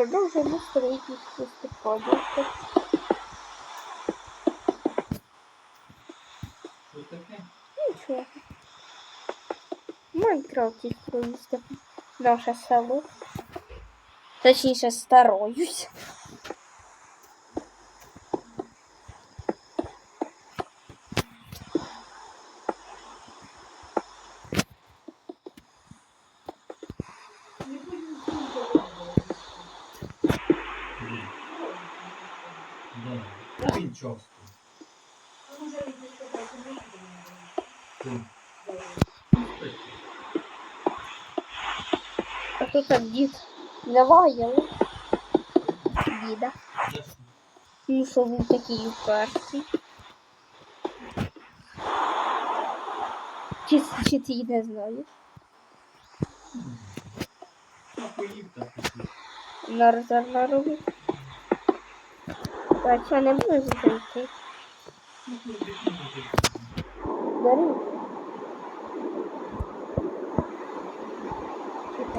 Продовжуємо строїтельство Степанівки. Що таке? Нічого. Наше село. Точніше, стараюсь. Да. Він часто. А тут так дід лаває. Діда. Ну, що він такий упертий. Чи, чи ти й не знаєш? Ну. Нарзар наробив. А що не можеш зайти?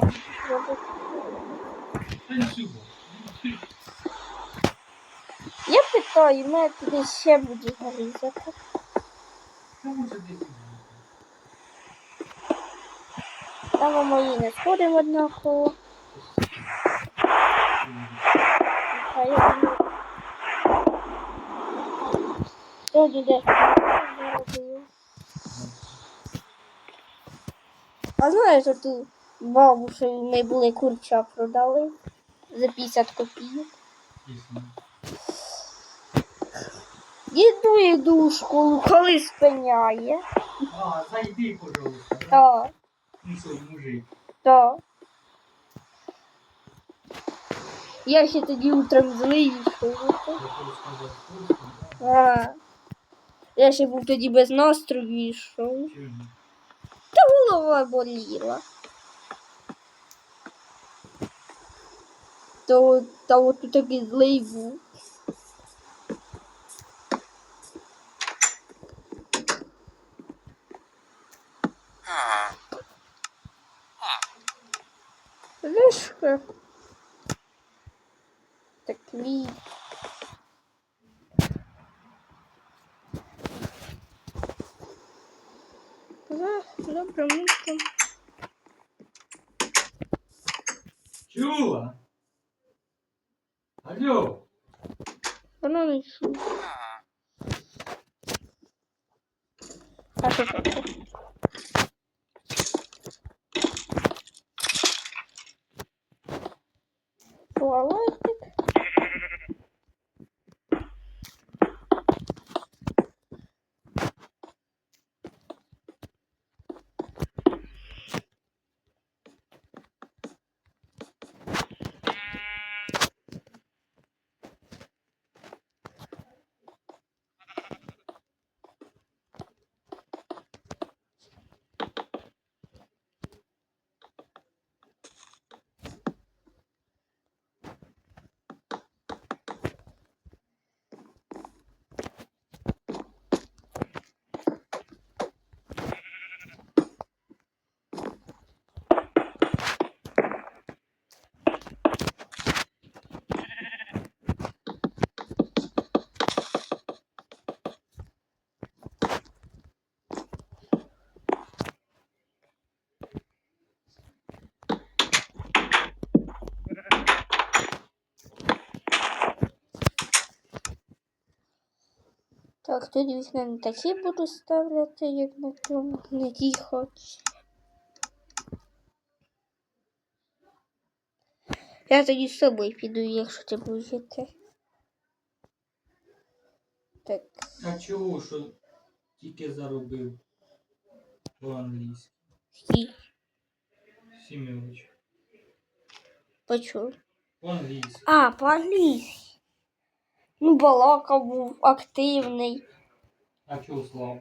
Нічого. Я питаю, мене туди ще буде може. Там мої не сходимо однаково. А я думаю, Сьогодні заробив. А знаєш, ту бабушу ми були курча продали за 50 копійок. Іду, йду в школу, коли спиняє. А, зайди, пожалуйста. да? Так, Ну що, мужик. так. Я ще тоді утром злий. А, я ще був тоді без настрою йшов. Чому? Голова боліла. То, та от тут такий злий був. Лишка. Такий. За добрим утром. Чула? Алло. Воно не чує. А що таке? Туалетик. Так, тут вікна не такі буду ставляти, як на тому, на тій хоч. Я тоді з собою піду, якщо ти будеш йти. Так, А чого, що тільки заробив по-англійськи? стій, Сім'яч. почув. По-англійськи. А, по-англійськи. Ну, балака був активний. А чого слабо?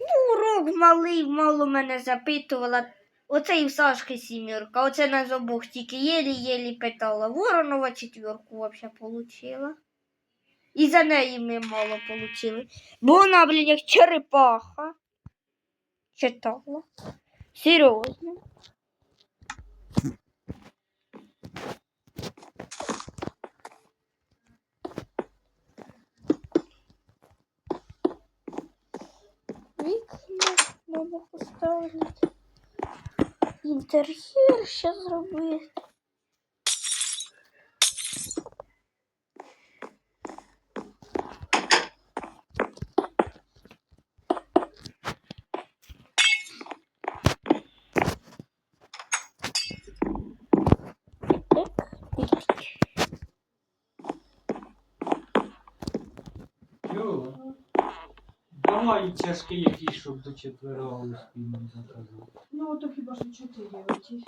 Ну, урок малий, мало мене запитувала. Оце і в Сашки сімірка, оце нас обох тільки єлі-єлі питала. Воронова четверку взагалі получила. І за неї ми мало получили. Бо вона, блін, як черепаха. Читала. Серйозно. Вікна треба поставити. Інтер'єр ще зробити. Давай чашки якісь, щоб до четверга успіємо заказати. Ну, то хіба що чотири оті.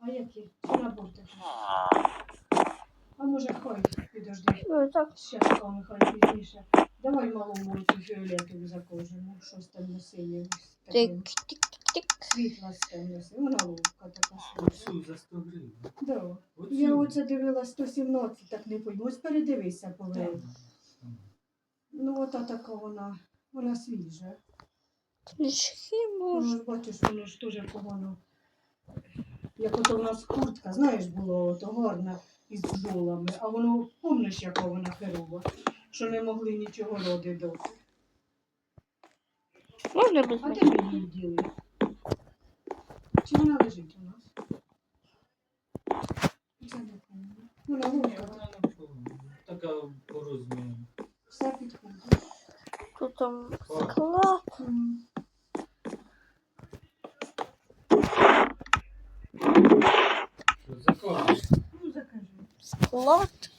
А які? Набор? А може хай підожди. Ну, так. З чашками хай пізніше. Давай малому цю фіолетову закожемо. Щось там на синє. Тик-тик-тик. Світла з темно Вона ловка така світла. Оцю за 100 гривень. Да. Я оце дивилась 117, так не пойму. Ось передивися повинен. Ну, ота така вона, вона свіжа. Книжки Ну, можна. ж бачиш, воно ж дуже погано. Як ото в нас куртка, знаєш, було ото гарна із бджолами, а воно, помниш, яка вона херова, що не могли нічого роди дати. Можна без А де ми її діли? Чи вона лежить у нас? Це не пам'ятаю. Вона Ні, ловка, вона не повинна. Така по розміру. все підходить. Тут там склад. М. Що, закажеш? Ну, закажи. Склад.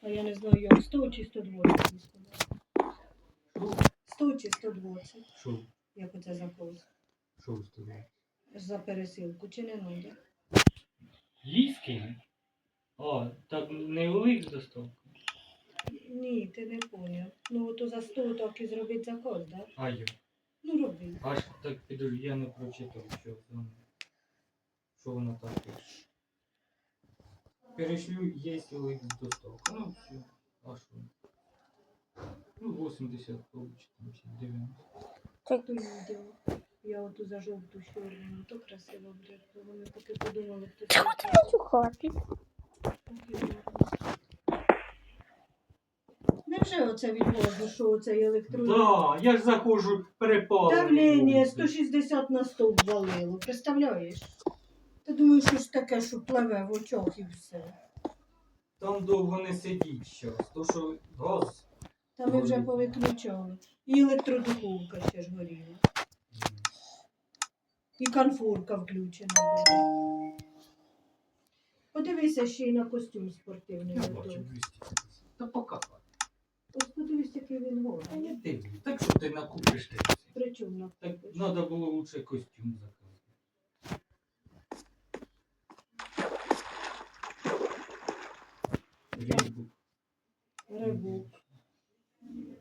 А я не знаю, як 100 чи 120 їй сказала. Що? 100 чи 120, Що? як оце запрос. Що з тобою? За пересилку, чи не надо? Ліски? А, так не велик доставка? Ні, ти не поняв. Ну, ото за 100 так і зробити заказ, да? А я. Ну, роби. Аж так піду, я не прочитав, що там. Що воно там пише. Перешлю, є лик з доставки. Ну, все. А що? Ну, 80 получить, там, чи 90. То відео. Я оту за жовту чорну, то красиво. То Вони поки подумали, хто це. Чухати. Невже оце відвозу, що оцей електронний? Да, я ж заходжу перепалу. Давлення 160 на 100 ввалило, представляєш? Ти думаєш, що ж таке, що пливе в очах і все. Там довго не сидіть щас, то що газ. Та ми вже повиключали. І електродуховка ще ж горіла. І конфорка включена була. Подивися ще й на костюм спортивний. Я бачу 250. Та пока. Подивись, який він Та горний. не дивлю. Так що ти накупиш ти. Причому на Так треба було лучше костюм заказати. Різьбу. рибу.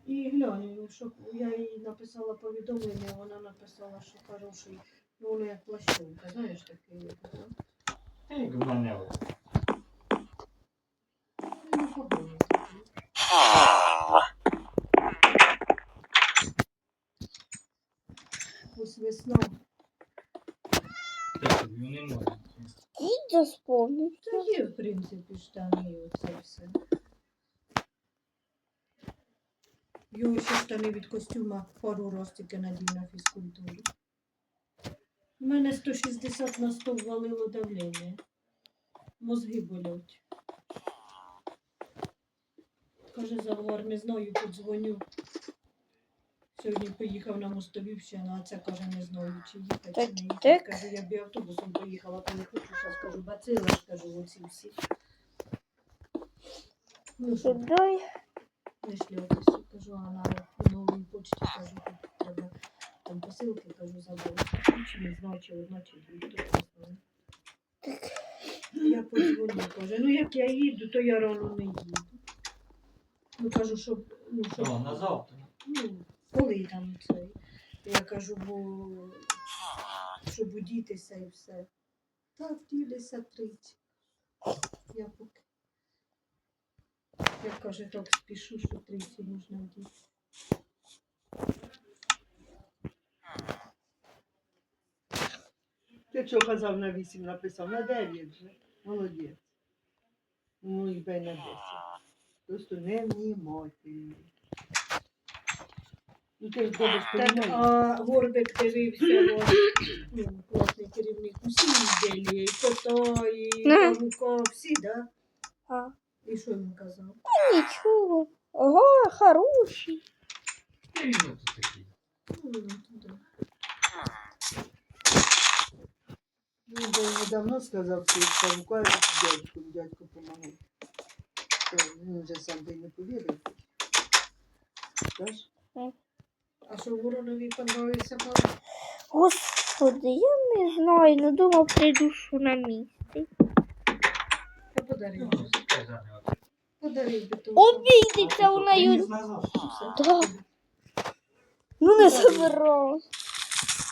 І глянь, що я їй написала повідомлення, вона написала, що хороший, ну воно як плащовка, знаєш такий. як ото. Та як в мене. от. Ну, непоганий такий. Ось весна. Дідо сповнив. Та є, в принципі, штани і оце все. Його ще штани від костюма пару раз тільки надів на фізкультуру. У мене 160 на 100 ввалило давлення. Мозги болять. Каже, завгар, не знаю, подзвоню. Сьогодні поїхав на Мостовівщину, а це каже, не знаю, чи їхати, Так, чи не їхати. так. Кажу, я б і автобусом поїхала, то не хочу, зараз кажу, бацили ж кажу, оці всі. Ну що, Сюди. не шльопайся, кажу, а на новій почті кажу, тут треба там посилки, кажу, забула. Чи не знаю, чи одна, чи дві, то не знаю. Я подзвоню, каже, ну як я їду, то я рано не їду. Ну кажу, щоб, ну, щоб, Що, на завтра? Коли там цей. Я кажу, бо щоб удітися і все. Так, вділися тричі. Я поки. Я каже, так спішу, що тричі можна вдіти. Ти що казав на 8 написав? На 9 вже. Молодець. Ну і бей на 10. Просто не внімательний. Ну ти ж добре Так, розумієш. а Горбик дивився, о, ну, класний керівник, усі ізделія, і кота, і Ну. павука, всі, да? А. І що він казав? Нічого. Ого, хороший. Та він ото такий. Ну, да. Він же недавно сказав, що павука дядьку, дядьку помогли. Він вже сам ти не повірив. Знаєш? А що Воронові понравився павук? Господи, я не знаю, ну думав, придушу на місці. Та то. Обійдеться вона Приніс ю. Ну не забирала.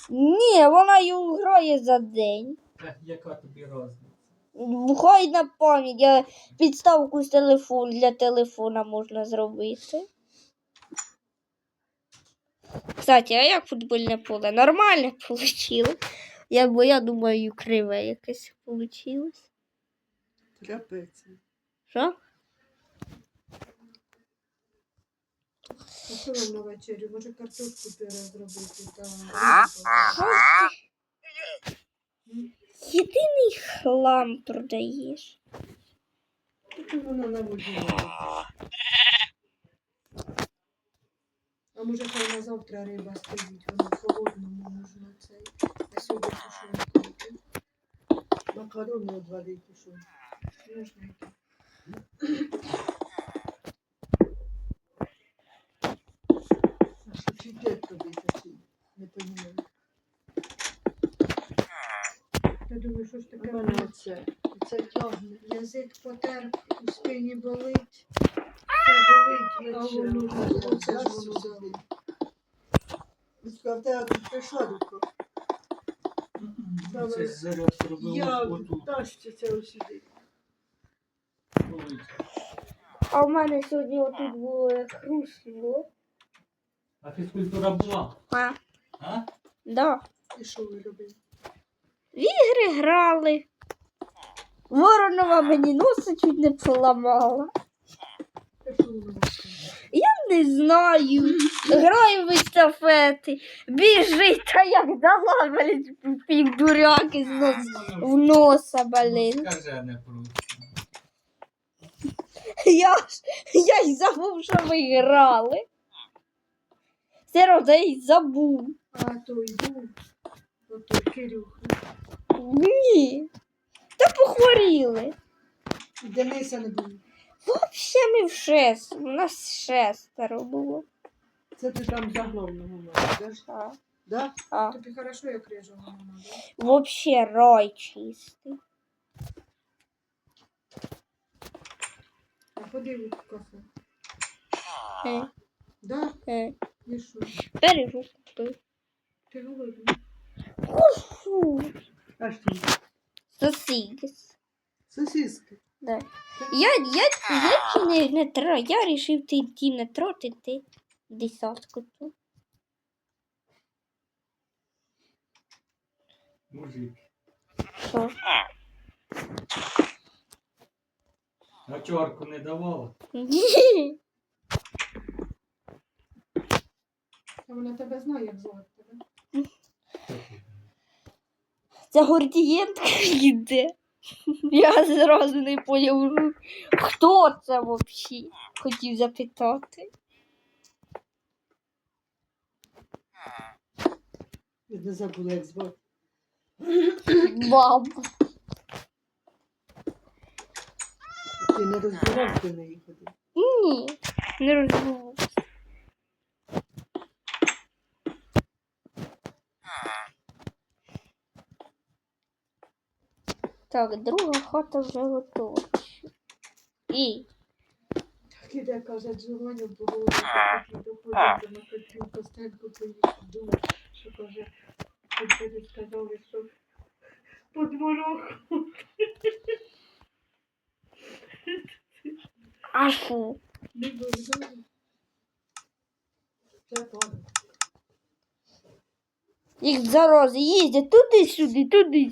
Ні, вона її грає за день. Яка тобі разниця? Хай на пам'ять. Я підставку з телефон для телефона можна зробити. Кстати, а як футбольне поле? Нормально вийшло. Я, бо я думаю, криве якесь вийшло. Трапеться. Що? А що вам на вечерю? Може картошку перезробити та Єдиний хлам продаєш. Тут вона на воді. А може хай на завтра риба стоїть, воно в холодному можна цей. А сьогодні тушонку. Макарони одварити, що. Можна. А що чіпляк тобі такий? Не розумію. Я думаю, що ж таке У мене оце. Оце тягне. Язик потер, у спині. Болить, а воно ж оце ж воно дало. Вітька, в тебе тут Це зараз Я оту тащиться ось сюди. вулицю. А в мене сьогодні отут було як хрустнуло. А фізкультура була? А, А? да. І що ви робили? Ігри грали. Воронова мені носа чуть не поламала. Що вас там? Не знаю. Граю в естафети. Біжить, та як дала, блядь, пік дуряки з нос, в носа, блін. Скажи, не. Я ж я й забув, що ми грали. Серйозно, я й забув. А той був, отой Кирюха. Ні. Та похворіли. Дениса не було. Вообще ми в шест. У нас шестеро було. Це ти там за головного маєш? А, Да? а. Тобі хорошо, як режемо не надо. Вообще рай чистий. А ходи в кафе. Е, Да? е. І що? Бережу купив. Ти голодний? Фу. А що? Сосигас. Сосиски. Да. Я, я, я не, не тра, я рішив ти, ти не тратити десятку ту. Мужик. Що? А чорку не давала? Ні. А вона тебе знає, як звати тебе. Ця гордієнтка йде. Я зразу не поняв, хто це взагалі? Хотів запитати. Я не забула, як звати. Баб. Ти не розбирав, ти не їх ходив. Ні, не розумію. Так, друга хата вже готова. І Так іде, каже, Джованя було такі доходять, на Петрів Костенко поїхав, думав, що каже, Петрі сказали, що по дворах. а фу. Не було. Це. Їх зарази їздять туди-сюди, туди